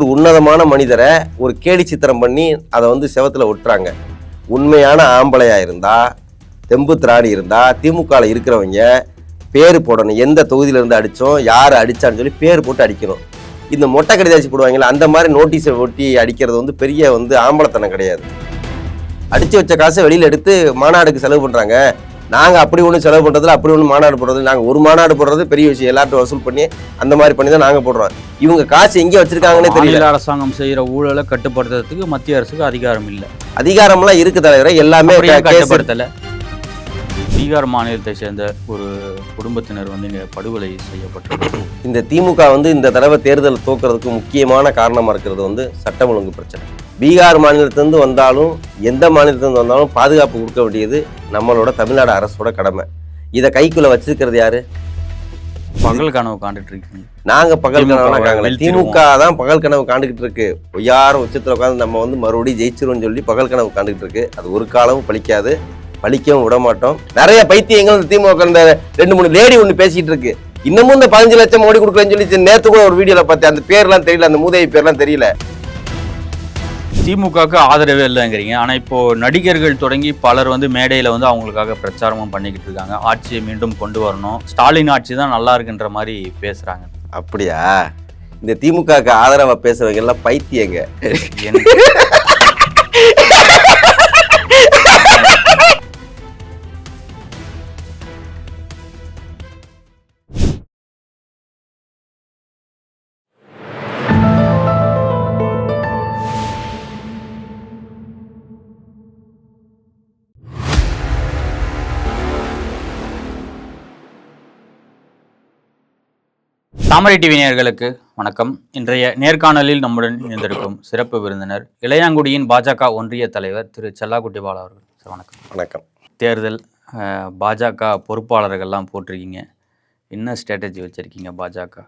ஒரு உன்னதமான மனிதரை ஒரு கேலி சித்திரம் பண்ணி அதை வந்து செவத்தில் ஒட்டுறாங்க. உண்மையான ஆம்பளையாக இருந்தால் தெம்பு திராணி இருந்தால் திமுகவில் இருக்கிறவங்க பேர் போடணும். எந்த தொகுதியில இருந்து யார் அடித்தான்னு சொல்லி பேர் போட்டு அடிக்கணும். இந்த மொட்டை கடிதாச்சு போடுவாங்களே அந்த மாதிரி நோட்டீஸை ஒட்டி அடிக்கிறது வந்து பெரிய வந்து ஆம்பளத்தனம் கிடையாது. அடித்து வச்ச காசை வெளியில் எடுத்து மாநாடுக்கு செலவு பண்ணுறாங்க நாங்க அப்படி ஒண்ணு செலவு பண்றதுல அப்படி ஒண்ணு மாநாடு போடுறது நாங்க ஒரு மாநாடு போடுறது பெரிய விஷயம். எல்லார்ட்டும் வசூல் பண்ணி அந்த மாதிரி பண்ணி தான் நாங்க போடுறோம். இவங்க காசு எங்க வச்சிருக்காங்கன்னே தெரியல. அரசாங்கம் செய்யற ஊழலை கட்டுப்படுத்துறதுக்கு மத்திய அரசுக்கு அதிகாரம் இல்லை. அதிகாரம்லாம் இருக்கு தலைவரை எல்லாமே கட்டுப்படுத்தல. பீகார் மாநிலத்தை சேர்ந்த ஒரு குடும்பத்தினர் வந்து இங்க படுகொலை செய்யப்பட்டிருக்காங்க இந்த திமுக வந்து இந்த தடவை தேர்தல் தோக்கிறதுக்கு முக்கியமான காரணமா இருக்கிறது வந்து சட்டம் ஒழுங்கு பிரச்சனை. பீகார் மாநிலத்திலிருந்து வந்தாலும் எந்த மாநிலத்திலிருந்து வந்தாலும் பாதுகாப்பு கொடுக்க வேண்டியது நம்மளோட தமிழ்நாடு அரசோட கடமை. இதை கைக்குள்ள வச்சிருக்கிறது யாரு? பகல் கனவு காண்டுட்டு இருக்கீங்க. நாங்க பகல் திமுக கனவு காங்கல. திமுக தான் பகல் கனவு காண்டுகிட்டு இருக்கு. பொய்யார உச்சத்துல உட்காந்து நம்ம வந்து மறுபடியும் ஜெயிச்சிருவோம்னு சொல்லி பகல் கனவு காண்டுகிட்டு இருக்கு. அது ஒரு காலமும் பலிக்காது பலிக்கவும் விட மாட்டோம் நிறைய பைத்தியங்கள் திமுக இந்த ரெண்டு மூணு லேடி ஒன்று பேசிட்டு இருக்கு. இன்னமும் இந்த பதினஞ்சு லட்சம் மோடி கொடுக்குறேன்னு சொல்லி நேத்து கூட ஒரு வீடியோல பார்த்தேன். அந்த பேர்லாம் தெரியல. அந்த மூதேவி பேர்லாம் தெரியல. திமுகவுக்கு ஆதரவே இல்லைங்கிறீங்க. ஆனா இப்போ நடிகர்கள் தொடங்கி பலர் வந்து மேடையில வந்து அவங்களுக்காக பிரச்சாரமும் பண்ணிக்கிட்டு இருக்காங்க. ஆட்சியை மீண்டும் கொண்டு வரணும். ஸ்டாலின் ஆட்சி தான் நல்லா இருக்குன்ற மாதிரி பேசுறாங்க. அப்படியா? இந்த திமுகவுக்கு ஆதரவா பேசுறவங்க எல்லாம் பைத்தியங்க. தாமரை டிவி நேயர்களுக்கு வணக்கம். இன்றைய நேர்காணலில் நம்முடன் இணைந்திருக்கும் சிறப்பு விருந்தினர் இளையாங்குடியின் பாஜக ஒன்றிய தலைவர் திரு செல்லாக்குட்டி பாலா அவர்கள். சார் வணக்கம். வணக்கம். தேர்தல் பாஜக பொறுப்பாளர்கள்லாம் போட்டிருக்கீங்க. என்ன ஸ்ட்ராட்டஜி வச்சுருக்கீங்க பாஜக?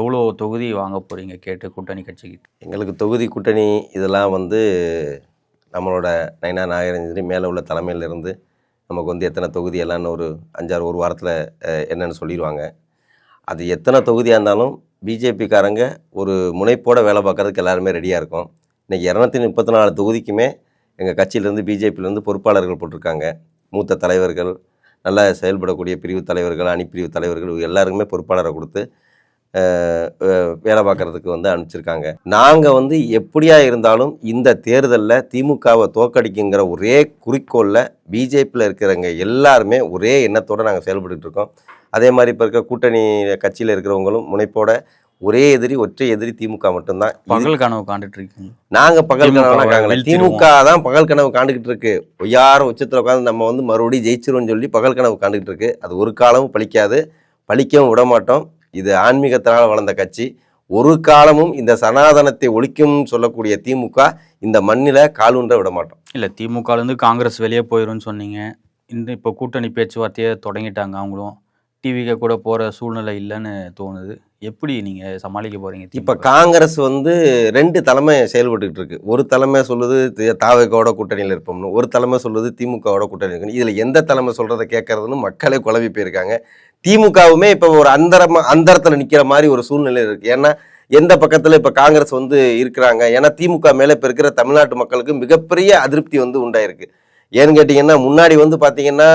எவ்வளோ தொகுதி வாங்க போகிறீங்க கேட்டு கூட்டணி கட்சிக்கு எங்களுக்கு தொகுதி கூட்டணி இதெல்லாம் வந்து நம்மளோட நைனா நாகரஞ்சனி மேலே உள்ள தலைமையில இருந்து நமக்கு வந்து எத்தனை தொகுதி எல்லாம்னு ஒரு அஞ்சாறு ஒரு வாரத்தில் என்னன்னு சொல்லிடுவாங்க. அது எத்தனை தொகுதியாக இருந்தாலும் பிஜேபிக்காரங்க ஒரு முனைப்போட வேலை பார்க்கறதுக்கு எல்லாருமே ரெடியாக இருக்கும். இன்றைக்கி இரநூத்தி முப்பத்தி நாலு தொகுதிக்குமே எங்கள் கட்சியிலேருந்து பிஜேபியிலேருந்து பொறுப்பாளர்கள் போட்டிருக்காங்க. மூத்த தலைவர்கள் நல்லா செயல்படக்கூடிய பிரிவு தலைவர்கள் அணிப்பிரிவு தலைவர்கள் எல்லாருக்குமே பொறுப்பாளரை கொடுத்து வேலை பார்க்கறதுக்கு வந்து அனுப்பிச்சிருக்காங்க. நாங்கள் வந்து எப்படியா இருந்தாலும் இந்த தேர்தலில் திமுகவை தோக்கடிக்குங்கிற ஒரே குறிக்கோளில் பிஜேபியில் இருக்கிறவங்க எல்லாருமே ஒரே எண்ணத்தோடு நாங்கள் செயல்பட்டுருக்கோம் இருக்கோம். அதே மாதிரி இப்போ இருக்க கூட்டணி கட்சியில் இருக்கிறவங்களும் முனைப்போட ஒரே எதிரி ஒற்றை எதிரி திமுக மட்டும்தான். பகல் கனவு காண்டுட்டு இருக்கீங்க. நாங்க பகல் கனவு. திமுக தான் பகல் கனவு காண்டுகிட்டு இருக்கு. பொய்யார உச்சத்துல உட்காந்து நம்ம வந்து மறுபடியும் ஜெயிச்சிருவோம்னு சொல்லி பகல் கனவு காண்டுகிட்டு இருக்கு. அது ஒரு காலமும் பலிக்காது பலிக்கவும் விட மாட்டோம். இது ஆன்மீகத்தினால் வளர்ந்த கட்சி. ஒரு காலமும் இந்த சனாதனத்தை ஒழிக்கும்னு சொல்லக்கூடிய திமுக இந்த மண்ணில காலூன்ற விட மாட்டோம். இல்லை திமுகலேருந்து காங்கிரஸ் வெளியே போயிரும்னு சொன்னீங்க. இந்த இப்போ கூட்டணி பேச்சுவார்த்தையை தொடங்கிட்டாங்க அவங்களும். டிவிக்கு கூட போகிற சூழ்நிலை இல்லைன்னு தோணுது. எப்படி நீங்கள் சமாளிக்க போகிறீங்க இப்போ காங்கிரஸ் வந்து ரெண்டு தலைமை செயல்பட்டுக்கிட்டு இருக்கு. ஒரு தலைமை சொல்லுது தாவகோட தாவேகோட கூட்டணியில் இருப்போம்னு ஒரு தலைமை சொல்லுது திமுகவோட கூட்டணி இருக்குன்னு. இதில் எந்த தலைமை சொல்கிறத கேட்கறதுன்னு மக்களே குழம்பி போயிருக்காங்க. திமுகவுமே இப்போ ஒரு அந்தரமா அந்தரத்தில் நிற்கிற மாதிரி ஒரு சூழ்நிலை இருக்குது ஏன்னா எந்த பக்கத்தில் இப்போ காங்கிரஸ் வந்து இருக்கிறாங்க? ஏன்னா திமுக மேலே இப்போ இருக்கிற தமிழ்நாட்டு மக்களுக்கு மிகப்பெரிய அதிருப்தி வந்து உண்டாயிருக்கு. ஏன்னு கேட்டிங்கன்னா முன்னாடி வந்து பார்த்தீங்கன்னா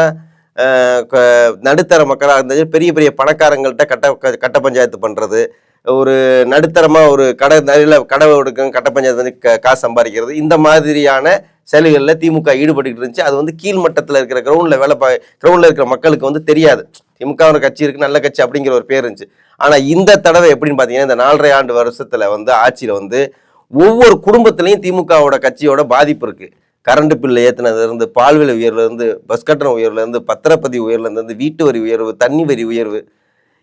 நடுத்தர மக்களாக இருந்தது பெரிய பெரிய பணக்காரங்கள்ட்ட கட்ட கட்ட பஞ்சாயத்து பண்ணுறது ஒரு நடுத்தரமாக ஒரு கடை நிறைய கடை ஒடுக்கம் கட்ட பஞ்சாயத்து வந்து க- காசு சம்பாதிக்கிறது. இந்த மாதிரியான செயல்களில் திமுக ஈடுபட்டுக்கிட்டு இருந்துச்சு. அது வந்து கீழ்மட்டத்தில் இருக்கிற கிரவுண்டில் வேலை பா கிரவுண்டில் இருக்கிற மக்களுக்கு வந்து தெரியாது. திமுக ஒரு கட்சி இருக்குது நல்ல கட்சி அப்படிங்கிற ஒரு பேர் இருந்துச்சு. ஆனால் இந்த தடவை எப்படின்னு பார்த்தீங்கன்னா இந்த நாலரை ஆண்டு வருஷத்தில் வந்து ஆட்சியில் வந்து ஒவ்வொரு குடும்பத்துலேயும் திமுகவோட கட்சியோட பாதிப்பு இருக்குது கரண்ட் பில் ஏற்றினதுலேருந்து பால் விலை உயர்வுல பஸ் கட்டண உயர்லேருந்து பத்திரப்பதி பத்திரப்பதிவு வீட்டு வரி உயர்வு தண்ணி வரி உயர்வு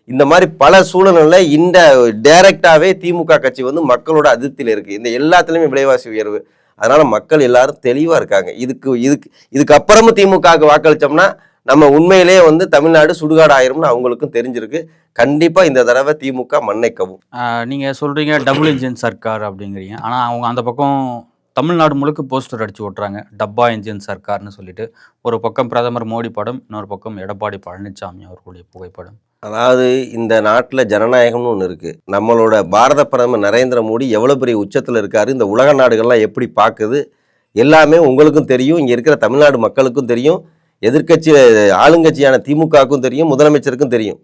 இந்த மாதிரி பல சூழலில் இந்த டைரக்டாகவே திமுக கட்சி வந்து மக்களோட அதிருப்தியில் இருக்குது இந்த எல்லாத்துலேயுமே விலைவாசி உயர்வு. அதனால் மக்கள் எல்லாரும் தெளிவாக இருக்காங்க. இதுக்கு இதுக்கு இதுக்கப்புறமும் திமுகவுக்கு வாக்களித்தோம்னா நம்ம உண்மையிலேயே வந்து தமிழ்நாடு சுடுகாடு ஆயிரும்னு அவங்களுக்கும் தெரிஞ்சிருக்கு. கண்டிப்பாக இந்த தடவை திமுக மண்ணை நீங்கள் சொல்கிறீங்க டபுள் இன்ஜின் சர்க்கார் அப்படிங்கிறீங்க. ஆனால் அவங்க அந்த பக்கம் தமிழ்நாடு முழுக்க போஸ்டர் அடித்து ஓட்டுறாங்க டப்பா இன்ஜின் சர்க்கார்னு சொல்லிட்டு. ஒரு பக்கம் பிரதமர் மோடி படம் இன்னொரு பக்கம் எடப்பாடி பழனிசாமி அவர்களுடைய புகைப்படம். அதாவது இந்த நாட்டில் ஜனநாயகம்னு ஒன்று இருக்குது நம்மளோட பாரத பிரதமர் நரேந்திர மோடி எவ்வளோ பெரிய உச்சத்தில் இருக்கார் இந்த உலக நாடுகள்லாம் எப்படி பார்க்குது எல்லாமே உங்களுக்கும் தெரியும். இங்கே இருக்கிற தமிழ்நாடு மக்களுக்கும் தெரியும். எதிர்க்கட்சி ஆளுங்கட்சியான திமுகவுக்கும் தெரியும் முதலமைச்சருக்கும் தெரியும்.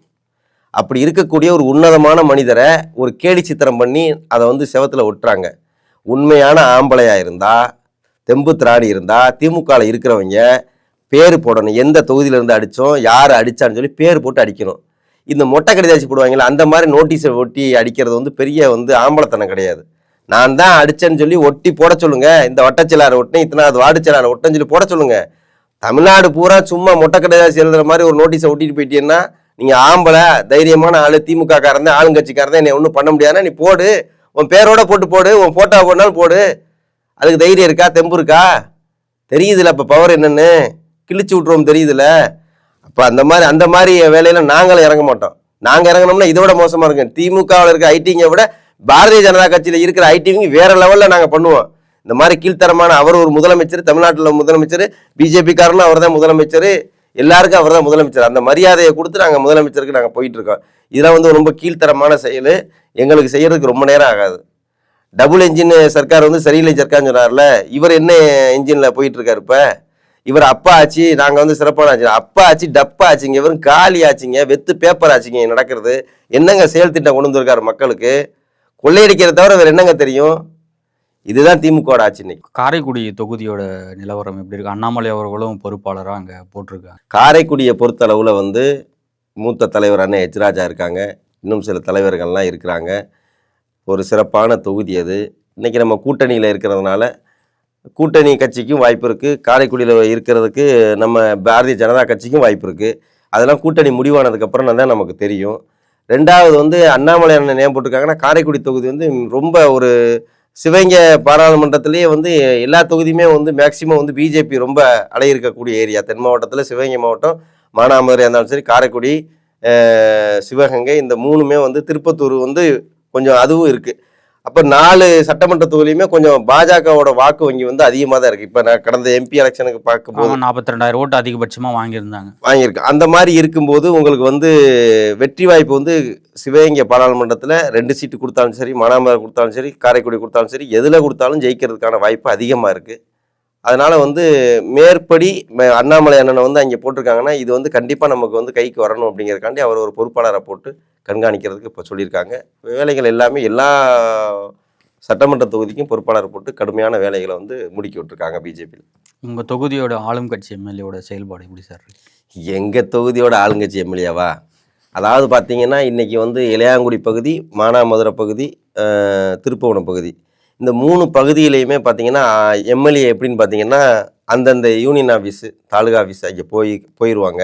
அப்படி இருக்கக்கூடிய ஒரு உன்னதமான மனிதரை ஒரு கேலி சித்திரம் பண்ணி அதை வந்து செவத்தில் ஒட்டுறாங்க. உண்மையான ஆம்பளையாக இருந்தால் தெம்பு திராணி இருந்தால் திமுகவில் இருக்கிறவங்க பேர் போடணும். எந்த தொகுதியில இருந்து அடித்தோம் யார் அடித்தான்னு சொல்லி பேர் போட்டு அடிக்கணும். இந்த மொட்டை கடிதாச்சு போடுவாங்கல்ல அந்த மாதிரி நோட்டீஸை ஒட்டி அடிக்கிறது வந்து பெரிய வந்து ஆம்பளத்தனம் கிடையாது. நான் தான் அடிச்சேன்னு சொல்லி ஒட்டி போட சொல்லுங்கள் இந்த வட்டச்சிலாரை ஒட்டினேன் இத்தனாவது வார்டுச்சிலாரை ஒட்டேன்னு சொல்லி போட சொல்லுங்கள் தமிழ்நாடு பூரா சும்மா மொட்டை கடிதாசி எழுதுற மாதிரி ஒரு நோட்டீஸை ஒட்டிட்டு போயிட்டீங்கன்னா நீங்கள் ஆம்பளை தைரியமான ஆளு திமுக காரன் ஆளுங்கட்சிக்காரன் என்னை ஒன்றும் பண்ண முடியாதுன்னா நீ போடு. உன் பேரோட போட்டு போடு உன் போட்டோ போடனாலும் போடு. அதுக்கு தைரியம் இருக்கா? தெம்பு இருக்கா? தெரியுதுல அப்போ பவர் என்னன்னு. கிழிச்சு விட்ருவோம் தெரியுதுல. அப்போ அந்த மாதிரி அந்த மாதிரி வேலையில நாங்களும் இறங்க மாட்டோம். நாங்கள் இறங்கினோம்னா விட மோசமாக இருக்கும். திமுகவில் இருக்க ஐடிங்க விட பாரதிய ஜனதா கட்சியில் இருக்கிற ஐடிவிங்க வேற லெவலில் நாங்கள் பண்ணுவோம். இந்த மாதிரி கீழ்த்தரமான அவர் ஒரு முதலமைச்சர் தமிழ்நாட்டில் முதலமைச்சர் பிஜேபிக்காரனும் அவர் தான் முதலமைச்சர் எல்லாருக்கும் அவர் தான் முதலமைச்சர். அந்த மரியாதையை கொடுத்து நாங்கள் முதலமைச்சருக்கு நாங்கள் போயிட்டு இருக்கோம். இதெல்லாம் வந்து ரொம்ப கீழ்த்தரமான செயல். எங்களுக்கு செய்யறதுக்கு ரொம்ப நேரம் ஆகாது. டபுள் என்ஜின் சர்க்கார் வந்து சரியில்லை சர்க்கார்னு சொன்னார்ல இவர் என்ன என்ஜினில் போயிட்டு இருக்காரு இப்போ? இவர் அப்பா ஆச்சு நாங்கள் வந்து சிறப்பான ஆச்சு. அப்பா ஆச்சு டப்பா ஆச்சுங்க இவரும் காலி ஆச்சுங்க வெத்து பேப்பர் ஆச்சுங்க நடக்கிறது. என்னங்க செயல் திட்டம் கொண்டு வந்திருக்காரு மக்களுக்கு? கொள்ளையடிக்கிறத தவிர வேறு என்னங்க தெரியும்? இதுதான் திமுகவோட ஆட்சி இன்னைக்கு. காரைக்குடி தொகுதியோட நிலவரம் எப்படி இருக்கு? அண்ணாமலை அவர்களும் பொறுப்பாளராக அங்கே போட்டிருக்காங்க. காரைக்குடியை பொறுத்தளவில் வந்து மூத்த தலைவர் அண்ணன் எச் ராஜா இருக்காங்க. இன்னும் சில தலைவர்கள்லாம் இருக்கிறாங்க. ஒரு சிறப்பான தொகுதி அது. இன்றைக்கி நம்ம கூட்டணியில் இருக்கிறதுனால கூட்டணி கட்சிக்கும் வாய்ப்பு இருக்குது காரைக்குடியில் இருக்கிறதுக்கு நம்ம பாரதிய ஜனதா கட்சிக்கும் வாய்ப்பு இருக்குது அதெல்லாம் கூட்டணி முடிவானதுக்கப்புறம் தான் நமக்கு தெரியும். ரெண்டாவது வந்து அண்ணாமலை அண்ணன் நேம் போட்டிருக்காங்கன்னா காரைக்குடி தொகுதி வந்து ரொம்ப ஒரு சிவகங்கை பாராளுமன்றத்திலேயே வந்து எல்லா தொகுதியுமே வந்து மேக்சிமம் வந்து பிஜேபி ரொம்ப அலையிருக்கக்கூடிய ஏரியா தென் மாவட்டத்தில் சிவகங்கை மாவட்டம் மானாமதுரையாக இருந்தாலும் சரி காரைக்குடி சிவகங்கை இந்த மூணுமே வந்து திருப்பத்தூர் வந்து கொஞ்சம் அதுவும் இருக்குது அப்போ நாலு சட்டமன்ற தொகுதியுமே கொஞ்சம் பாஜகவோட வாக்கு வங்கி வந்து அதிகமாக தான் இருக்குது இப்போ நான் கடந்த எம்பி எலெக்ஷனுக்கு பார்க்கும்போது நாற்பத்தி ரெண்டாயிரம் ஓட்டு அதிகபட்சமாக வாங்கியிருந்தாங்க. வாங்கியிருக்கு. அந்த மாதிரி இருக்கும்போது உங்களுக்கு வந்து வெற்றி வாய்ப்பு வந்து சிவகங்கை பாராளுமன்றத்தில் ரெண்டு சீட்டு கொடுத்தாலும் சரி மானாமதுரை கொடுத்தாலும் சரி காரைக்குடி கொடுத்தாலும் சரி எதில் கொடுத்தாலும் ஜெயிக்கிறதுக்கான வாய்ப்பு அதிகமாக இருக்குது அதனால் வந்து மேற்படி அண்ணாமலை அண்ணனை வந்து அங்கே போட்டிருக்காங்கன்னா இது வந்து கண்டிப்பாக நமக்கு வந்து கைக்கு வரணும் அப்படிங்கிறதுக்காண்டி அவர் ஒரு பொறுப்பாளரை போட்டு கண்காணிக்கிறதுக்கு இப்போ சொல்லியிருக்காங்க. வேலைகள் எல்லாமே எல்லா சட்டமன்ற தொகுதிக்கும் பொறுப்பாளர் போட்டு கடுமையான வேலைகளை வந்து முடுக்கி விட்டுருக்காங்க பிஜேபியில். உங்கள் தொகுதியோட ஆளும் கட்சி எம்எல்ஏவோட செயல்பாடு எப்படி சார் எங்கள் தொகுதியோட ஆளுங்கட்சி எம்எல்ஏவா? அதாவது பார்த்தீங்கன்னா இன்றைக்கி வந்து இளையாங்குடி பகுதி மானாமதுரை பகுதி திருப்புவனம் பகுதி. இந்த மூணு பகுதியிலையுமே பார்த்தீங்கன்னா எம்எல்ஏ எப்படின்னு பார்த்தீங்கன்னா அந்தந்த யூனியன் ஆஃபீஸு தாலுகா ஆஃபீஸ் அங்கே போய் போயிடுவாங்க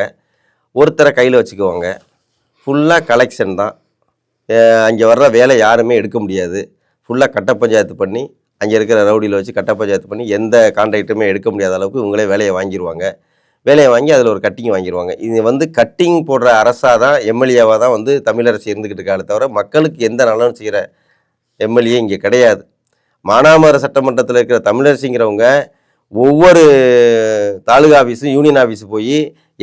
ஒருத்தரை கையில் வச்சுக்குவாங்க. ஃபுல்லாக கலெக்ஷன் தான். அங்கே வர்ற வேலை யாருமே எடுக்க முடியாது. ஃபுல்லாக கட்ட பஞ்சாயத்து பண்ணி அங்கே இருக்கிற ரவுடியில் வச்சு கட்ட பஞ்சாயத்து பண்ணி எந்த கான்ட்ராக்ட்டுமே எடுக்க முடியாத அளவுக்கு இவங்களே வேலையை வாங்கிடுவாங்க வேலையை வாங்கி அதில் ஒரு கட்டிங் வாங்கிடுவாங்க இது வந்து கட்டிங் போடுற அரசாக தான் எம்எல்ஏவாக தான் வந்து தமிழரசு இருந்துக்கிட்டு இருக்காளே தவிர மக்களுக்கு எந்த நலனும் செய்கிற எம்எல்ஏ இங்கே கிடையாது. மானாமர சட்டமன்றத்தில் இருக்கிற தமிழரசிங்கிறவங்க ஒவ்வொரு தாலுகா ஆஃபீஸும் யூனியன் ஆஃபீஸ் போய்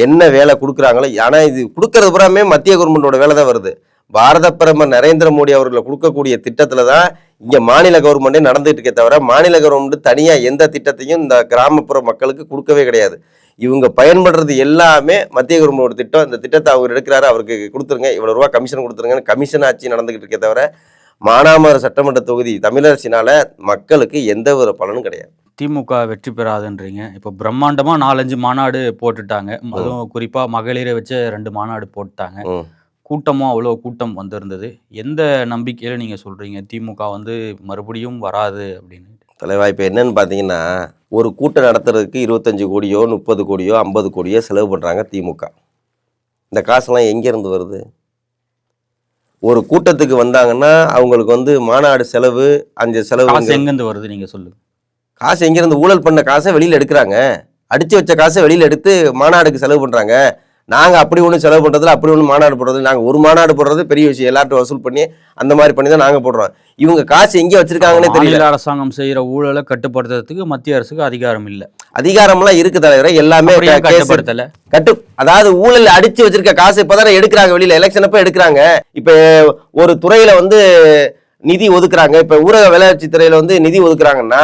என்ன வேலை கொடுக்குறாங்களோ ஆனால் இது கொடுக்கறது பூராமே மத்திய கவர்மெண்டோட வேலை தான் வருது. பாரத பிரதமர் நரேந்திர மோடி அவர்களை கொடுக்கக்கூடிய திட்டத்தில் தான் இங்கே மாநில கவர்மெண்ட்டே நடந்துட்டு இருக்கே தவிர மாநில கவர்மெண்ட் தனியாக எந்த திட்டத்தையும் இந்த கிராமப்புற மக்களுக்கு கொடுக்கவே கிடையாது. இவங்க பயன்படுறது எல்லாமே மத்திய கவர்மெண்டோட திட்டம். இந்த திட்டத்தை அவர் எடுக்கிறாரு அவருக்கு கொடுத்துருங்க இவ்வளோ ரூபா கமிஷன் கொடுத்துருங்கன்னு கமிஷன் ஆட்சி நடந்துகிட்டு இருக்கே தவிர மானாமதுரை சட்டமன்ற தொகுதி தமிழரசினால மக்களுக்கு எந்த ஒரு பலனும் கிடையாது. திமுக வெற்றி பெறாதுன்றீங்க. இப்போ பிரம்மாண்டமாக நாலஞ்சு மாநாடு போட்டுட்டாங்க. அதுவும் குறிப்பாக மகளிரை வச்சு ரெண்டு மாநாடு போட்டாங்க. கூட்டமும் அவ்வளோ கூட்டம் வந்திருந்தது. எந்த நம்பிக்கையில் நீங்கள் சொல்கிறீங்க திமுக வந்து மறுபடியும் வராது அப்படின்னு. தலைவா இப்போ என்னன்னு பார்த்தீங்கன்னா ஒரு கூட்டம் நடத்துறதுக்கு இருபத்தஞ்சு கோடியோ முப்பது கோடியோ ஐம்பது கோடியோ செலவு பண்ணுறாங்க திமுக. இந்த காசெல்லாம் எங்கேருந்து வருது? ஒரு கூட்டத்துக்கு வந்தாங்கன்னா அவங்களுக்கு வந்து மாநாடு செலவு அந்த செலவு எங்கேருந்து வருது நீங்கள் சொல்லுங்க. காசு எங்கேருந்து ஊழல் பண்ண காசை வெளியில் எடுக்கிறாங்க. அடித்து வச்ச காசை வெளியில் எடுத்து மாநாடுக்கு செலவு பண்ணுறாங்க நாங்க அப்படி ஒண்ணு செலவு பண்றதுல அப்படி ஒண்ணு மாநாடு போடுறது நாங்க ஒரு மாநாடு போடுறது பெரிய விஷயம். எல்லார்ட்டும் வசூல் பண்ணி அந்த மாதிரி பண்ணி தான் நாங்க போடுறோம். இவங்க காசு எங்க வச்சிருக்காங்கன்னே தெரியல. அரசாங்கம் செய்யற ஊழலை கட்டுப்படுத்துறதுக்கு மத்திய அரசுக்கு அதிகாரம் இல்ல. அதிகாரம்லாம் இருக்கு தலைவரே எல்லாமே கட்டுப்படுத்தல? கட்டு அதாவது ஊழல் அடிச்சு வச்சிருக்க காசு இப்பதானே எடுக்கிறாங்க வெளியில எலெக்ஷன் அப்ப எடுக்கிறாங்க. இப்ப ஒரு துறையில வந்து நிதி ஒதுக்குறாங்க. இப்ப ஊரக வேலைவாய்ச்சி துறையில வந்து நிதி ஒதுக்குறாங்கன்னா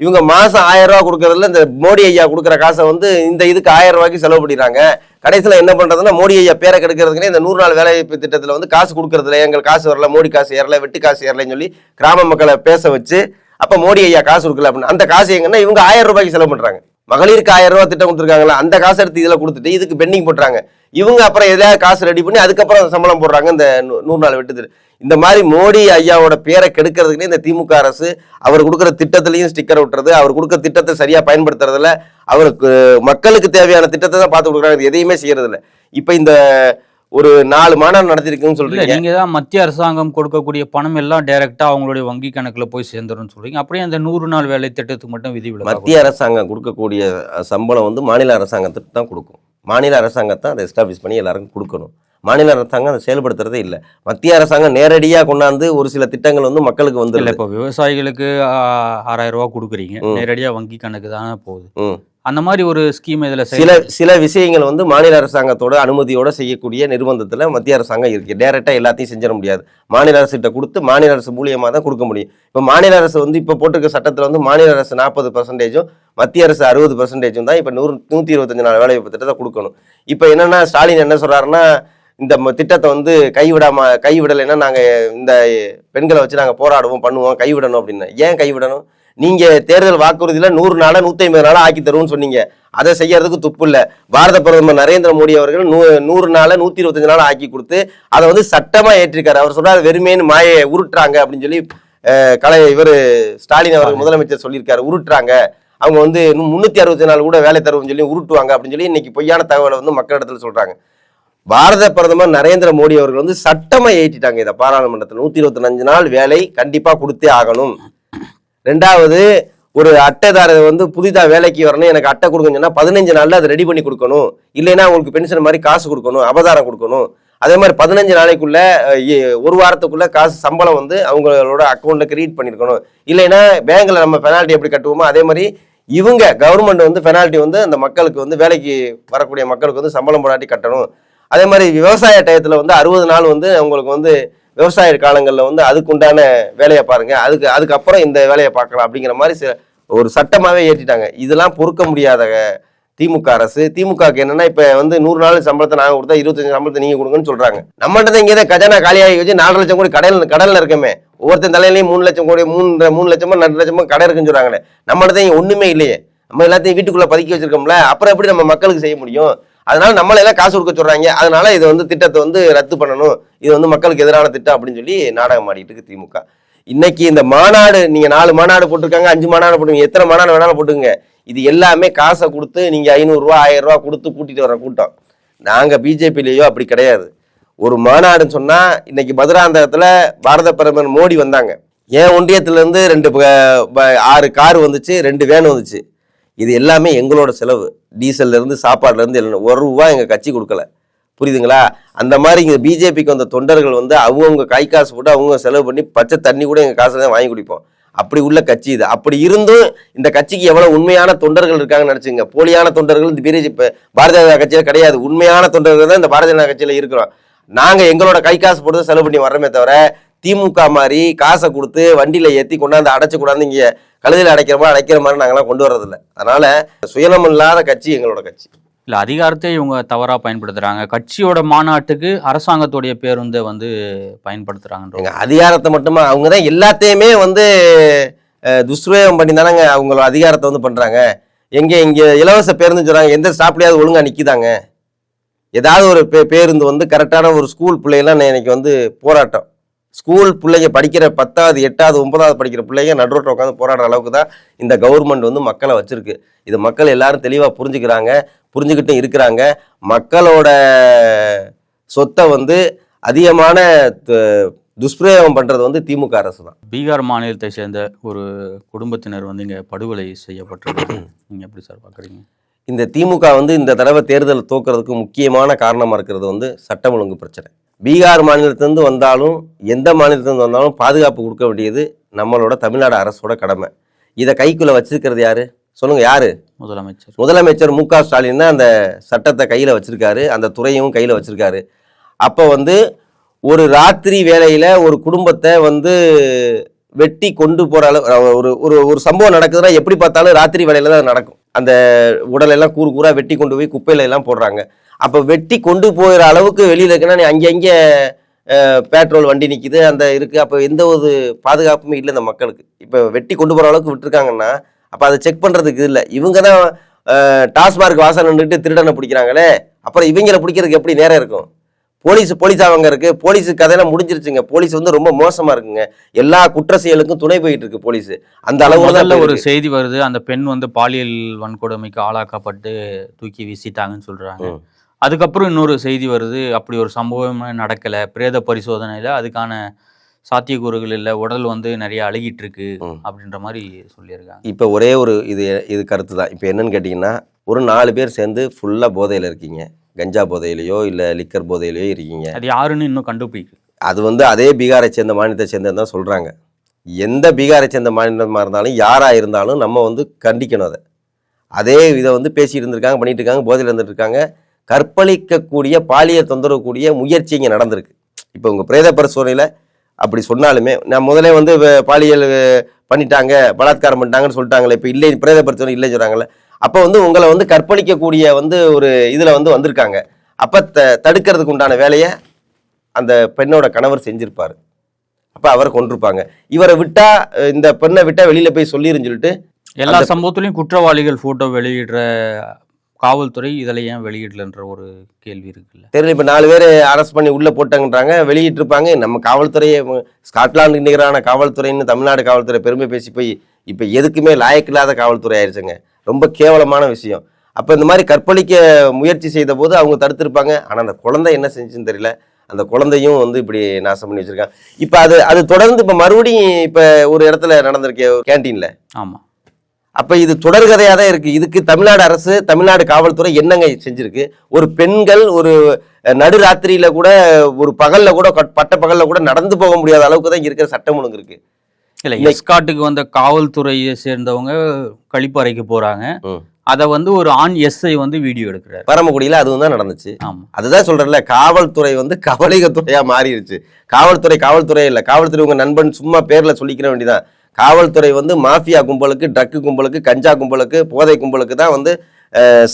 இவங்க மாதம் ஆயிரம் ரூபா கொடுக்கறதுல இந்த மோடி ஐயா கொடுக்குற காசை வந்து இந்த இதுக்கு ஆயிரம் ரூபாய்க்கு செலவு பண்ணிடுறாங்க. கடைசியில் என்ன பண்ணுறதுனா மோடி ஐயா பேரை கெடுக்கிறதுக்குனே இந்த நூறு நாள் வேலைவாய்ப்பு திட்டத்தில் வந்து காசு கொடுக்கறதுல எங்கள் காசு வரல மோடி காசு ஏறல வெட்டு காசு ஏறலைன்னு சொல்லி கிராம மக்களை பேச வச்சு அப்போ மோடி ஐயா காசு கொடுக்கல அப்படின்னு. அந்த காசு எங்கன்னா இவங்க ஆயிரம் ரூபாய்க்கு செலவு பண்ணுறாங்க மகளிருக்கு ஆயிரம் ரூபா திட்டம் கொடுத்துருக்காங்களா அந்த காசை எடுத்து இதில் கொடுத்துட்டு இதுக்கு பெண்டிங் போட்டுறாங்க. இவங்க அப்புறம் எதையாவது காசு ரெடி பண்ணி அதுக்கப்புறம் சம்பளம் போடுறாங்க இந்த நூறு நாள் வெட்டுது இந்த மாதிரி மோடி ஐயாவோட பேரை கெடுக்கிறதுக்குனே இந்த திமுக அரசு அவர் கொடுக்குற திட்டத்திலையும் ஸ்டிக்கர் விட்டுறது அவர் கொடுக்குற திட்டத்தை சரியா பயன்படுத்துறதுல அவருக்கு மக்களுக்கு தேவையான திட்டத்தை தான் பார்த்து கொடுக்குறாங்க. எதையுமே செய்யறதில்ல. இப்போ இந்த ஒரு நாலு மாநாடு நடத்திருக்குன்னு சொல்றீங்க. நீங்க தான் மத்திய அரசாங்கம் கொடுக்கக்கூடிய பணம் எல்லாம் டைரக்டா அவங்களுடைய வங்கி கணக்குல போய் சேர்ந்துரும் சொல்றீங்க. அப்படியே அந்த நூறு நாள் வேலை திட்டத்துக்கு மட்டும் விதி மத்திய அரசாங்கம் கொடுக்கக்கூடிய சம்பளம் வந்து மாநில அரசாங்கத்துக்கு தான் கொடுக்கும். மாநில அரசாங்கத்தை அதை எஸ்டாப்ளிஷ் பண்ணி எல்லாருக்கும் கொடுக்கணும். மாநில அரசாங்கம் அதை செயல்படுத்துறதே இல்லை. மத்திய அரசாங்கம் நேரடியாக கொண்டாந்து ஒரு சில திட்டங்கள் வந்து மக்களுக்கு இல்ல வந்துருது இப்போ விவசாயிகளுக்கு ஆறாயிரம் ரூபாய் கொடுக்குறீங்க. ம். நேரடியா வங்கி கணக்கு தானே போகுது. அந்த மாதிரி ஒரு ஸ்கீம் இதுல சில சில விஷயங்கள் வந்து மாநில அரசாங்கத்தோட அனுமதியோட செய்யக்கூடிய நிர்பந்தத்தில் மத்திய அரசாங்கம் இருக்கு. டைரெக்டாக எல்லாத்தையும் செஞ்சிட முடியாது. மாநில அரசுகிட்ட கொடுத்து மாநில அரசு மூலியமாக தான் கொடுக்க முடியும். இப்போ மாநில அரசு வந்து இப்போ போட்டிருக்க சட்டத்தில் வந்து மாநில அரசு நாற்பது பர்சன்டேஜும் மத்திய அரசு அறுபது பர்சன்டேஜும் தான் இப்போ நூறு நூற்றி இருபத்தஞ்சு நாள் வேலை திட்டத்தை கொடுக்கணும். இப்போ என்னன்னா ஸ்டாலின் என்ன சொல்றாருன்னா இந்த ம- திட்டத்தை வந்து கைவிடாம கைவிடலைன்னா நாங்கள் இந்த பெண்களை வச்சு நாங்கள் போராடுவோம் பண்ணுவோம் கைவிடணும் அப்படின்னு. ஏன் கைவிடணும்? நீங்கள் தேர்தல் வாக்குறுதியில் நூறு நாளாக நூற்றி ஐம்பது நாளாக ஆக்கி தருவோம்னு சொன்னீங்க. அதை செய்யறதுக்கு துப்பு இல்லை. பாரத பிரதமர் நரேந்திர மோடி அவர்கள் நூ நூறு நாளாக நூற்றி இருபத்தஞ்சு நாளாக ஆக்கி கொடுத்து அதை வந்து சட்டமாக ஏற்றிருக்காரு. அவர் சொல்கிறார் வெறுமேன்னு மாயை உருட்டுறாங்க அப்படின்னு சொல்லி கலை இவர் ஸ்டாலின் அவர்கள் முதலமைச்சர் சொல்லியிருக்காரு. உருட்டுறாங்க. அவங்க வந்து முந்நூற்றி அறுபத்தி நாலு கூட வேலை தருவோம்னு சொல்லி உருட்டுவாங்க அப்படின்னு சொல்லி இன்னைக்கு பொய்யான தகவலை வந்து மக்களிடத்தில் சொல்கிறாங்க பாரத பிரதமர் நரேந்திர மோடி அவர்கள் வந்து சட்டமா ஏற்றிட்டாங்க இதை பாராளுமன்றத்தில். நூத்தி இருபத்தி அஞ்சு நாள் வேலை கண்டிப்பா கொடுத்தே ஆகணும். ரெண்டாவது ஒரு அட்டைதாரர் வந்து புதிதாக வேலைக்கு வரணும். எனக்கு அட்டை கொடுங்கன்னு சொன்னால் பதினஞ்சு நாளில் அதை ரெடி பண்ணி கொடுக்கணும். இல்லைன்னா உங்களுக்கு பென்ஷன் மாதிரி காசு கொடுக்கணும் அபதாரம் கொடுக்கணும். அதே மாதிரி பதினஞ்சு நாளைக்குள்ள இ- ஒரு வாரத்துக்குள்ள காசு சம்பளம் வந்து அவங்களோட அக்கௌண்ட்டில் கிரியேட் பண்ணியிருக்கணும் இல்லைன்னா பேங்க்ல நம்ம பெனால்ட்டி எப்படி கட்டுவோமோ அதே மாதிரி இவங்க கவர்மெண்ட் வந்து பெனால்ட்டி வந்து அந்த மக்களுக்கு வந்து வேலைக்கு வரக்கூடிய மக்களுக்கு வந்து சம்பளம் போடாட்டி கட்டணும். அதே மாதிரி விவசாய டயத்தில் வந்து அறுபது நாள் வந்து அவங்களுக்கு வந்து விவசாய காலங்களில் வந்து அதுக்குண்டான வேலையை பாருங்கள் அதுக்கு அதுக்கப்புறம் இந்த வேலையை பார்க்கலாம் அப்படிங்கிற மாதிரி சில- ஒரு சட்டமாகவே ஏற்றிட்டாங்க. இதெல்லாம் பொறுக்க முடியாத திமுக அரசு. திமுகக்கு என்னன்னா இப்ப வந்து நூறு நாள் சம்பளத்தை நாங்க கொடுத்தா இருபத்தஞ்சு சம்பளத்தை நீங்க கொடுங்கன்னு சொல்றாங்க. நம்மகிட்ட தான் இங்கே கஜானா காலியாகி வச்சு நாலு லட்சம் கோடி கடல் கடல்ல இருக்கமே. ஒவ்வொருத்தன் தலையிலையும் மூணு லட்சம் கோடி மூணு மூணு லட்சமோ ரெண்டு லட்சமோ கடை இருக்குன்னு சொல்றாங்களே நம்மகிட்ட தான் ஒன்றுமே ஒண்ணுமே இல்லையே. நம்ம எல்லாத்தையும் வீட்டுக்குள்ள பதுக்கி வச்சிருக்கோம்ல. அப்புறம் எப்படி நம்ம மக்களுக்கு செய்ய முடியும்? அதனால நம்மள எல்லாம் காசு கொடுக்க சொல்றாங்க. அதனால இது வந்து திட்டத்தை வந்து ரத்து பண்ணணும். இது வந்து மக்களுக்கு எதிரான திட்டம் அப்படின்னு சொல்லி நாடகம் ஆடிட்டு இருக்கு திமுக. இன்னைக்கு இந்த மாநாடு நீங்க நாலு மாநாடு போட்டிருக்காங்க அஞ்சு மாநாடு போட்டுங்க. எத்தனை மாநாடு வேணாலும் போட்டுங்க இது எல்லாமே காசை கொடுத்து நீங்க ஐநூறுரூவா ஆயிரம் ரூபா கொடுத்து கூட்டிட்டு வர கூட்டம். நாங்க பிஜேபிலேயோ அப்படி கிடையாது. ஒரு மாநாடுன்னு சொன்னா இன்னைக்கு மதுராந்தகத்துல பாரத பிரதமர் மோடி வந்தாங்க. என் ஒன்றியத்துல இருந்து ரெண்டு ப- ப- ஆறு கார் வந்துச்சு ரெண்டு வேன் வந்துச்சு. இது எல்லாமே எங்களோட செலவு. டீசல்லேருந்து சாப்பாடுலேருந்து எல்லாம் ஒரு ரூபா எங்கள் கட்சி கொடுக்கல. புரியுதுங்களா? அந்த மாதிரி இங்கே பிஜேபிக்கு வந்த தொண்டர்கள் வந்து அவங்கவுங்க கை காசு போட்டு அவங்க செலவு பண்ணி பச்சை தண்ணி கூட எங்கள் காசு தான் வாங்கி குடிப்போம். அப்படி உள்ள கட்சி இது. அப்படி இருந்தும் இந்த கட்சிக்கு எவ்வளோ உண்மையான தொண்டர்கள் இருக்காங்கன்னு நினச்சிங்க போலியான தொண்டர்கள் இந்த பிஜேபி பாரதிய ஜனதா கட்சியில் கிடையாது. உண்மையான தொண்டர்கள் தான் இந்த பாரதிய ஜனதா கட்சியில இருக்கிறோம். நாங்கள் எங்களோட கை காசு போட்டு தான் செலவு பண்ணி வர்றோமே தவிர திமுக மாதிரி காசை கொடுத்து வண்டியில ஏத்தி கொண்டாந்து அடைச்சு கொண்டாந்து இங்க கழுதையில அடைக்கிற மாதிரி அடைக்கிற மாதிரி நாங்கெல்லாம் கொண்டு வர்றதில்ல. அதனால சுயநலம் இல்லாத கட்சி எங்களோட கட்சி. இல்ல அதிகாரத்தை இவங்க தவறா பயன்படுத்துறாங்க. கட்சியோட மாநாட்டுக்கு அரசாங்கத்துடைய பேருந்தை வந்து பயன்படுத்துறாங்கன்ற எங்க அதிகாரத்தை மட்டுமா? அவங்க தான் எல்லாத்தையுமே வந்து துஷ்பிரயோகம் பண்ணி தானங்க அவங்களோட அதிகாரத்தை வந்து பண்றாங்க. எங்க இங்க இலவச பேருந்து சொல்றாங்க எந்த ஸ்டாப்லயாவது ஒழுங்கா நிக்குதாங்க? ஏதாவது ஒரு பே பேருந்து வந்து கரெக்டான ஒரு ஸ்கூல் பிள்ளைகள்லாம் இன்னைக்கு வந்து போராட்டம். ஸ்கூல் பிள்ளைங்க படிக்கிற பத்தாவது எட்டாவது ஒன்பதாவது படிக்கிற பிள்ளைங்க நடுரோட்டில் உட்காந்து போராடுற அளவுக்கு தான் இந்த கவர்மெண்ட் வந்து மக்களை வச்சிருக்கு. இது மக்கள் எல்லாரும் தெளிவாக புரிஞ்சுக்கிறாங்க புரிஞ்சுக்கிட்டும் இருக்கிறாங்க. மக்களோட சொத்தை வந்து அதிகமான த- துஷ்பிரயோகம் பண்றது வந்து திமுக அரசு தான். பீகார் மாநிலத்தை சேர்ந்த ஒரு குடும்பத்தினர் வந்து இங்க படுகொலை செய்யப்பட்டிருக்கு நீங்க எப்படி சார் பாக்குறீங்க? இந்த திமுக வந்து இந்த தடவை தேர்தல் தோக்கிறதுக்கு முக்கியமான காரணமாக இருக்கிறது வந்து சட்டம் ஒழுங்கு பிரச்சனை. பீகார் மாநிலத்திலேருந்து வந்தாலும் எந்த மாநிலத்திலேருந்து வந்தாலும் பாதுகாப்பு கொடுக்க வேண்டியது நம்மளோட தமிழ்நாடு அரசோட கடமை. இதை கைக்குள்ளே வச்சிருக்கிறது யாரு? சொல்லுங்க யாரு? முதலமைச்சர். முதலமைச்சர் மு க ஸ்டாலின் தான் அந்த சட்டத்தை கையில் வச்சிருக்காரு அந்த துறையும் கையில் வச்சிருக்காரு. அப்போ வந்து ஒரு ராத்திரி வேலையில் ஒரு குடும்பத்தை வந்து வெட்டி கொண்டு போகிற அளவு ஒரு ஒரு ஒரு சம்பவம் நடக்குதுன்னா எப்படி பார்த்தாலும் ராத்திரி வேலையில் தான் நடக்கும். அந்த உடலெல்லாம் கூறு கூறாக வெட்டி கொண்டு போய் குப்பையில எல்லாம் போடுறாங்க. அப்போ வெட்டி கொண்டு போகிற அளவுக்கு வெளியில் இருக்குன்னா நீ அங்கே அங்கே பெட்ரோல் வண்டி நிற்கிது அந்த இருக்குது அப்போ எந்த ஒரு பாதுகாப்புமே இல்லை இந்த மக்களுக்கு. இப்போ வெட்டி கொண்டு போகிற அளவுக்கு விட்டுருக்காங்கன்னா அப்போ அதை செக் பண்ணுறதுக்கு இல்லை. இவங்க தான் டாஸ்மார்க் வாசல் நின்றுட்டு திருடனை பிடிக்கிறாங்களே. அப்புறம் இவங்களை பிடிக்கிறதுக்கு எப்படி நேரம் இருக்கும்? போலீஸ் போலீஸ் அவங்க இருக்கு. போலீஸ் கதையெல்லாம் முடிஞ்சிருச்சுங்க. போலீஸ் வந்து ரொம்ப மோசமா இருக்குங்க. எல்லா குற்ற செயலுக்கும் துணை போயிட்டு இருக்கு போலீஸ். அந்த அளவுல ஒரு. செய்தி வருது. அந்த பெண் வந்து பாலியல் வன்கொடுமைக்கு ஆளாக்கப்பட்டு தூக்கி வீசிட்டாங்கன்னு சொல்றாங்க. அதுக்கப்புறம் இன்னொரு செய்தி வருது. அப்படி ஒரு சம்பவமே நடக்கல. பிரேத பரிசோதனையில அதுக்கான சாத்தியக்கூறுகள் இல்லை. உடல் வந்து நிறைய அழுகிட்டு இருக்கு. அப்படின்ற மாதிரி சொல்லியிருக்காங்க. இப்போ ஒரே ஒரு இது இது கருத்து தான் இப்போ என்னன்னு கேட்டிங்கன்னா ஒரு நாலு பேர் சேர்ந்து ஃபுல்லாக போதையில் இருக்கீங்க. கஞ்சா போதையிலையோ இல்லை லிக்கர் போதையிலையோ இருக்கீங்க. அது யாருன்னு இன்னும் கண்டுபிடிக்கல. அது வந்து அதே பீகாரை சேர்ந்த மாநிலத்தை சேர்ந்தது தான் சொல்கிறாங்க எந்த பீகாரை சேர்ந்த மாநிலமாக இருந்தாலும் யாராக இருந்தாலும் நம்ம வந்து கண்டிக்கணும் அதை. அதே இதை வந்து பேசிட்டு இருந்திருக்காங்க பண்ணிட்டு இருக்காங்க போதையில் இருந்துட்டு இருக்காங்க. கற்பழிக்கக்கூடிய பாலியல் தொந்தரவு கூடிய முயற்சி இங்கே நடந்திருக்கு. இப்போ உங்கள் பிரேத பரிசோதனையில் அப்படி சொன்னாலுமே நான் முதலே வந்து பாலியல் பண்ணிட்டாங்க பலாத்காரம் பண்ணிட்டாங்கன்னு சொல்லிட்டாங்களே இப்போ இல்லை பிரேத பரிசோதனை இல்லைன்னு சொல்கிறாங்களே அப்போ வந்து உங்களை வந்து கற்பழிக்கக்கூடிய வந்து ஒரு இதில் வந்து வந்திருக்காங்க. அப்போ த தடுக்கிறதுக்கு உண்டான வேலையை அந்த பெண்ணோட கணவர் செஞ்சிருப்பாரு. அப்ப அவரை கொண்டிருப்பாங்க இவரை விட்டா இந்த பெண்ணை விட்டா வெளியில போய் சொல்லிருன்னு சொல்லிட்டு எல்லா சம்பவத்திலையும் குற்றவாளிகள் போட்டோ வெளியிடுற காவல்துறை இதில் ஏன் வெளியிடலன்ற ஒரு கேள்வி இருக்குல்ல? தெரியல இப்ப நாலு பேர் அரெஸ்ட் பண்ணி உள்ள போட்டாங்கன்றாங்க வெளியிட்டு இருப்பாங்க நம்ம காவல்துறையை ஸ்காட்லாந்து நிகரான காவல்துறைன்னு தமிழ்நாடு காவல்துறை பெருமை பேசி போய் இப்ப எதுக்குமே லாயக்கில்லாத காவல்துறை ஆயிடுச்சுங்க ரொம்ப கேவலமான விஷயம். அப்ப இந்த மாதிரி கற்பழிக்க முயற்சி செய்த போது அவங்க தடுத்திருப்பாங்க. ஆனா அந்த குழந்தை என்ன செஞ்சுன்னு தெரியல. அந்த குழந்தையும் வந்து இப்படி நாசம் பண்ணி வச்சிருக்காங்க இப்ப அது அது தொடர்ந்து இப்ப மறுபடியும் இப்ப ஒரு இடத்துல நடந்திருக்கே கேன்டீன்ல ஆமா. அப்ப இது தொடர்கதையா தான் இருக்கு. இதுக்கு தமிழ்நாடு அரசு தமிழ்நாடு காவல்துறை என்னங்க செஞ்சிருக்கு? ஒரு பெண்கள் ஒரு நடுராத்திரியில கூட ஒரு பகல்ல கூட பட்ட பகல்ல கூட நடந்து போக முடியாத அளவுக்கு தான் இருக்கிற சட்டம் ஒழுங்கு இருக்கு. இல்ல. எஸ்காட்டுக்கு வந்த காவல்துறையை சேர்ந்தவங்க கழிப்பறைக்கு போறாங்க. அதை வந்து ஒரு ஆண் எஸ்ஐ வந்து வீடியோ எடுக்கிறாரு. பரமக்குடியில அதுவும் தான் நடந்துச்சு. ஆமா. அதுதான் சொல்றேன்ல காவல்துறை வந்து கவலிகத்துறையா மாறிடுச்சு. காவல்துறை காவல்துறை இல்ல. காவல்துறை உங்க நண்பன் சும்மா பேர்ல சொல்லிக்கிற வேண்டியதான் காவல்துறை வந்து மாஃபியா கும்பலுக்கு ட்ரக்கு கும்பலுக்கு கஞ்சா கும்பலுக்கு போதை கும்பலுக்கு தான் வந்து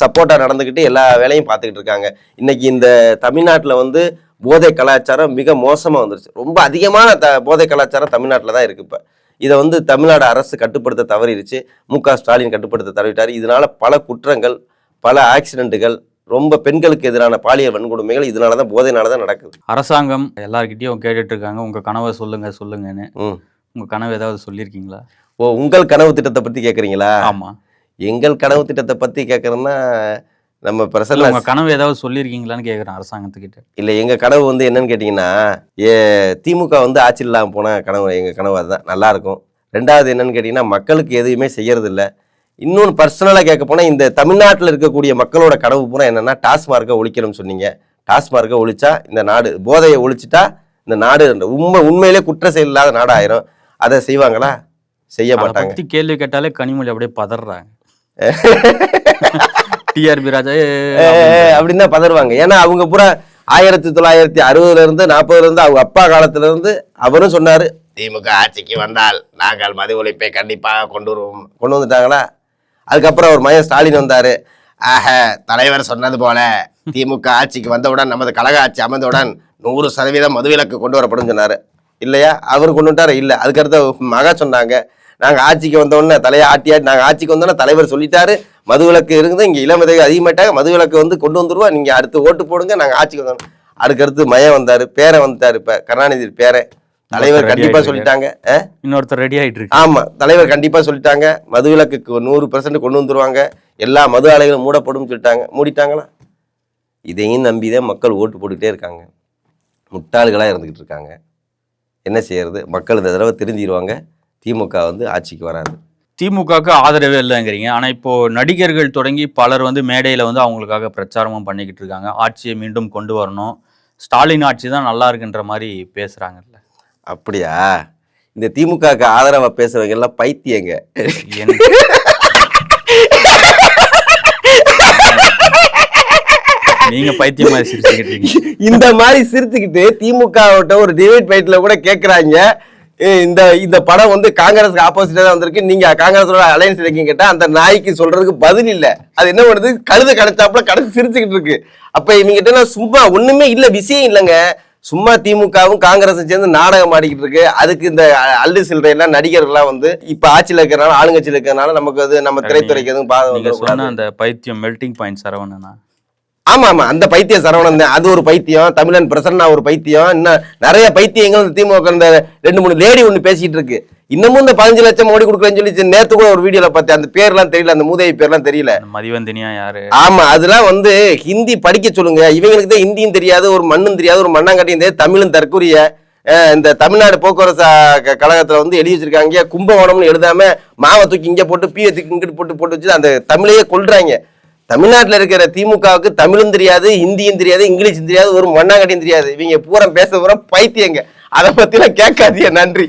சப்போர்ட்டா நடந்துக்கிட்டு எல்லா வேலையும் பார்த்துக்கிட்டு இருக்காங்க. இன்னைக்கு இந்த தமிழ்நாட்டில் வந்து போதை கலாச்சாரம் மிக மோசமா வந்துருச்சு. ரொம்ப அதிகமான த போதை கலாச்சாரம் தமிழ்நாட்டில் தான் இருக்கு இப்போ. இதை வந்து தமிழ்நாடு அரசு கட்டுப்படுத்த தவறிடுச்சு மு க ஸ்டாலின் கட்டுப்படுத்த தவறிட்டார். இதனால பல குற்றங்கள் பல ஆக்சிடென்ட்டுகள் ரொம்ப பெண்களுக்கு எதிரான பாலியல் வன்கொடுமைகள் இதனால தான் போதைனால தான் நடக்குது. அரசாங்கம் எல்லார்கிட்டயும் கேட்டுட்டு இருக்காங்க உங்க கனவை சொல்லுங்க சொல்லுங்கன்னு. ம். உங்க கனவு ஏதாவது சொல்லியிருக்கீங்களா? ஓ உங்கள் கனவு திட்டத்தை பற்றி கேட்குறீங்களா? ஆமா. எங்கள் கனவு திட்டத்தை பற்றி கேட்குறோன்னா நம்ம இல்ல பிரசன்ன உங்க கனவு ஏதாவது சொல்லியிருக்கீங்களான்னு கேக்குறேன் அரசாங்கத்துக்கிட்ட. இல்லை எங்கள் கனவு வந்து என்னன்னு கேட்டிங்கன்னா ஏ திமுக வந்து ஆட்சி இல்லாமல் போன கனவு எங்கள் கனவு அதுதான். நல்லா இருக்கும். ரெண்டாவது என்னன்னு கேட்டிங்கன்னா மக்களுக்கு எதுவுமே செய்யறது இல்ல இன்னொன்று பர்சனலாக கேட்க போனால் இந்த தமிழ்நாட்டில் இருக்கக்கூடிய மக்களோட கனவு பூரா என்னன்னா டாஸ்மார்க்கை ஒழிக்கணும்னு சொன்னீங்க. டாஸ்மார்க்கை ஒழிச்சா இந்த நாடு போதையை ஒழிச்சிட்டா இந்த நாடு உண்மை உண்மையிலே குற்ற செயல் இல்லாத நாடு ஆயிரும் அதை செய்வாங்களா? செய்ய மாட்டாங்க. கேள்வி கேட்டாலே கனிமொழி அப்படியே பதறாங்க. டிஆர்பி ராஜா அப்படின்னு தான் பதறுவாங்க. ஏன்னா அவங்க பூரா ஆயிரத்தி தொள்ளாயிரத்தி அறுபதுல இருந்து நாற்பதுல இருந்து அவங்க அப்பா காலத்துல இருந்து அவரும் சொன்னாரு திமுக ஆட்சிக்கு வந்தால் நாங்கள் மது ஒழிப்பை கண்டிப்பாக கொண்டு வருவோம். கொண்டு வந்துட்டாங்களா? அதுக்கப்புறம் அவர் மகன் ஸ்டாலின் வந்தாரு. ஆக தலைவர் சொன்னது போல திமுக ஆட்சிக்கு வந்தவுடன் நமது கழக ஆட்சி அமைந்தவுடன் நூறு சதவீதம் மதுவிலக்கு கொண்டு வரப்படும் சொன்னாரு. இல்லையா? அவர் கொண்டு வந்துட்டாரு? இல்ல. அதுக்கடுத்து மக சொன்னாங்க நாங்க ஆட்சிக்கு வந்தோடனே தலையை ஆட்டி ஆட்டி நாங்க ஆட்சிக்கு வந்தோடனே தலைவர் சொல்லிட்டாரு. மதுவிலக்கு இருக்குது இங்க இளமதை அதிகமாயிட்டாங்க. மதுவிலக்கு வந்து கொண்டு வந்துருவோம் நீங்க அடுத்து ஓட்டு போடுங்க நாங்க ஆட்சிக்கு வந்தோம். அதுக்கடுத்து மயம் வந்தாரு பேரன் வந்துட்டாரு இப்ப கருணாநிதி பேரன் தலைவர் ready கண்டிப்பா ஆயிட்டு சொல்லிட்டாங்க? இன்னொருத்தர் ரெடி ஆயிட்டு இருக்கு ஆமா தலைவர் கண்டிப்பா சொல்லிட்டாங்க. மதுவிலக்கு நூறு பெர்சன்ட் கொண்டு வந்துருவாங்க. எல்லா மது ஆலைகளும் மூடப்படும் சொல்லிட்டாங்க. மூடிட்டாங்களா? இதையும் நம்பிதான் மக்கள் ஓட்டு போட்டுக்கிட்டே இருக்காங்க. முட்டாள்களா இருந்துகிட்டு இருக்காங்க. என்ன செய்யறது? மக்கள் இந்த தடவை திருந்திடுவாங்க திமுக வந்து ஆட்சிக்கு வராது. திமுகவுக்கு ஆதரவே இல்லைங்கிறீங்க. ஆனா இப்போ நடிகர்கள் தொடங்கி பலர் வந்து மேடையில வந்து அவங்களுக்காக பிரச்சாரமும் பண்ணிக்கிட்டு இருக்காங்க. ஆட்சியை மீண்டும் கொண்டு வரணும். ஸ்டாலின் ஆட்சி தான் நல்லா இருக்குன்ற மாதிரி பேசுறாங்கல்ல. அப்படியா? இந்த திமுகவுக்கு ஆதரவா பேசுறவங்க எல்லாம் பைத்தியங்க. நீங்க பைத்தியம் மாதிரி சிரிச்சுக்கிட்டு இருக்கீங்க. இந்த மாதிரி சிரிச்சுக்கிட்டு திமுக ஒரு டிவைட் ஃபைட்ல கூட கேக்குறாங்க. இந்த இந்த படம் வந்து காங்கிரஸ்க்கு ஆப்போசிட்டா தான் வந்திருக்கு. நீங்க காங்கிரஸோட அலையன்ஸ் இருக்கீங்க கேட்டா அந்த நாய்க்கு சொல்றதுக்கு பதில் இல்ல. அது என்ன பண்ணுது? கழுத கடைச்சாப்புல கடைச்சு சிரிச்சுக்கிட்டு இருக்கு. அப்ப இவங்க சும்மா ஒண்ணுமே இல்ல விஷயம் இல்லைங்க. சும்மா திமுகவும் காங்கிரஸும் சேர்ந்து நாடகம் ஆடிக்கிட்டு இருக்கு. அதுக்கு இந்த அள்ளு சில்லறை எல்லாம் நடிகர்கள்லாம் வந்து இப்ப ஆட்சியில இருக்கிறனால ஆளுங்கட்சியில இருக்கிறனால நமக்கு அது நம்ம திரைத்துறைக்கு எதுவும் பாதம். சொன்ன அந்த பைத்தியம் மெல்டிங் பாயிண்ட் சரவணனா? ஆமா ஆமா. அந்த பைத்திய சரவணன் தான். அது ஒரு பைத்தியம். தமிழன் பிரசன்னா ஒரு பைத்தியம். இன்னும் நிறைய பைத்தியங்கள் திமுக இந்த ரெண்டு மூணு லேடி ஒண்ணு பேசிட்டு இருக்கு. இன்னமும் இந்த பதினஞ்சு லட்சம் மோடி கொடுக்குறேன்னு சொல்லி நேத்து கூட ஒரு வீடியோல பார்த்தேன். அந்த பேர்லாம் தெரியல. அந்த மூதேவி பேர்லாம் தெரியல. மதிவந்தினியா யாரு? ஆமா அதெல்லாம் வந்து ஹிந்தி படிக்க சொல்லுங்க. இவங்களுக்கு தான் ஹிந்தியும் தெரியாது ஒரு மண்ணும் தெரியாது ஒரு மண்ணாங்கட்டியும் தெரியாது. தமிழும் தற்கூரிய இந்த தமிழ்நாடு போக்குவரத்து கழகத்துல வந்து எழுதி வச்சிருக்காங்க. கும்பகோணம்னு எழுதாம மாவை தூக்கி இங்க போட்டு பீயை தூக்கி இங்கிட்டு போட்டு போட்டு வச்சு அந்த தமிழையே கொள்றாங்க தமிழ்நாட்டில் இருக்கிற திமுகவுக்கு தமிழும் தெரியாது ஹிந்தியும் தெரியாது இங்கிலீஷும் தெரியாது ஒரு மண்ணாங்கட்டியும் தெரியாது. இவங்க பூரா பேச பூரா பைத்தியங்க. அதை பற்றிலாம் கேட்காதீங்க. நன்றி.